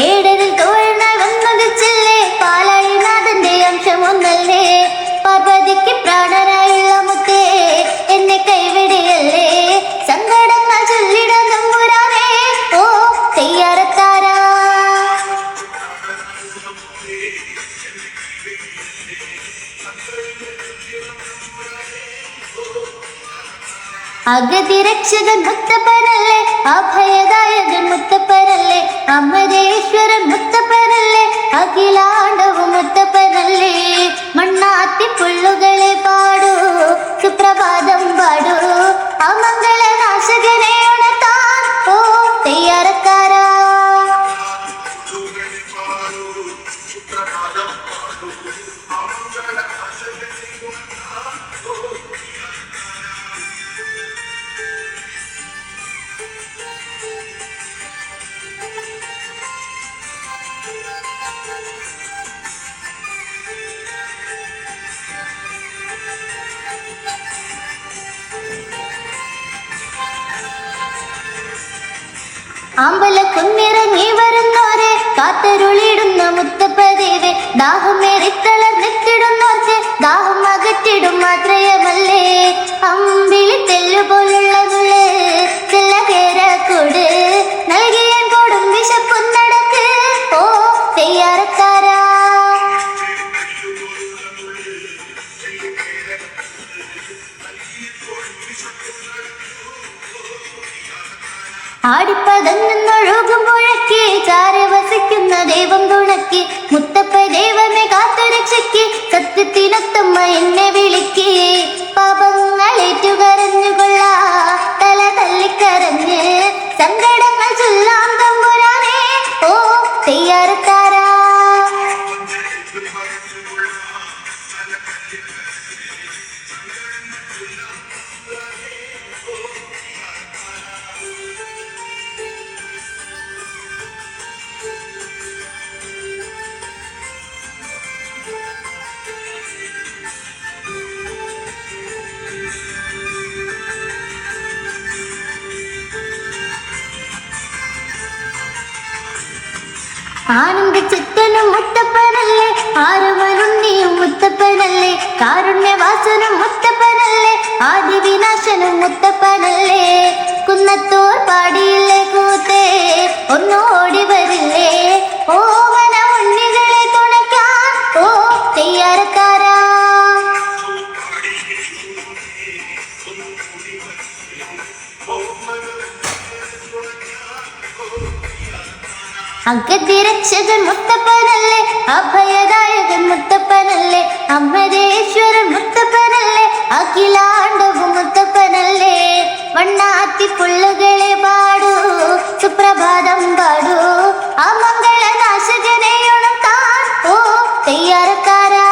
ഏടരിൽ തോഴനായി വന്നത് ചെല്ലേ? പാലാഴിനാഥന്റെ അംശം ഒന്നല്ലേ പാർവതിക്ക് പ്രാണനായുള്ള എന്നെ കൈവിടിയല്ലേ? സങ്കടങ്ങൾ ചൊല്ലിട നമ്പുരാനേ ഓ തെയ്യാറത്താരാ? Thank you. അഗതി രക്ഷകൻ മുത്തപ്പനല്ലേ? അഭയദായകൻ മുത്തപ്പനല്ലേ? അമരേശ്വരൻ മുത്തപ്പനല്ലേ? അഖിലാണ്ടവും അമ്പല കുന്നിറങ്ങി വരുന്നോരെ കാത്തരുളിടുന്ന മുത്തപ്പദേവെ ദാഹമേറിത്തളർന്നിട്ടിടുന്നോർച്ച് ദാഹം അകറ്റിടും മാത്രയമല്ലേ അമ്പിളി തെല്ലുപോലുള്ളതുള്ളേ ആടിപ്പതങ്ങുന്നൊഴുകുമ്പോഴൊക്കെ ചാര വസിക്കുന്ന ദൈവം തുണക്കി മുത്തപ്പ ആനന്ദിച്ചിത്തനും മുത്തപ്പനല്ലേ ആരുമനുണ്ണിയും മുത്തപ്പനല്ലേ കാരുണ്യവാസനും മുത്തപ്പനല്ലേ ആദിവിനാശനും മുത്തപ്പനല്ലേ അഗതിരക്ഷകൻ മുത്തപ്പനല്ലേ? അഭയദായകൻ മുത്തപ്പനല്ലേ? അമരേശ്വരൻ മുത്തപ്പനല്ലേ? അഖിലാണ്ടവും മുത്തപ്പനല്ലേ? വണ്ണാത്തി പുള്ളുകളെ പാടൂ സുപ്രഭാതം പാടൂ. ആ മംഗളനാശകനെ ഉണക്കാൻ ഓ തയ്യാറക്കാരാ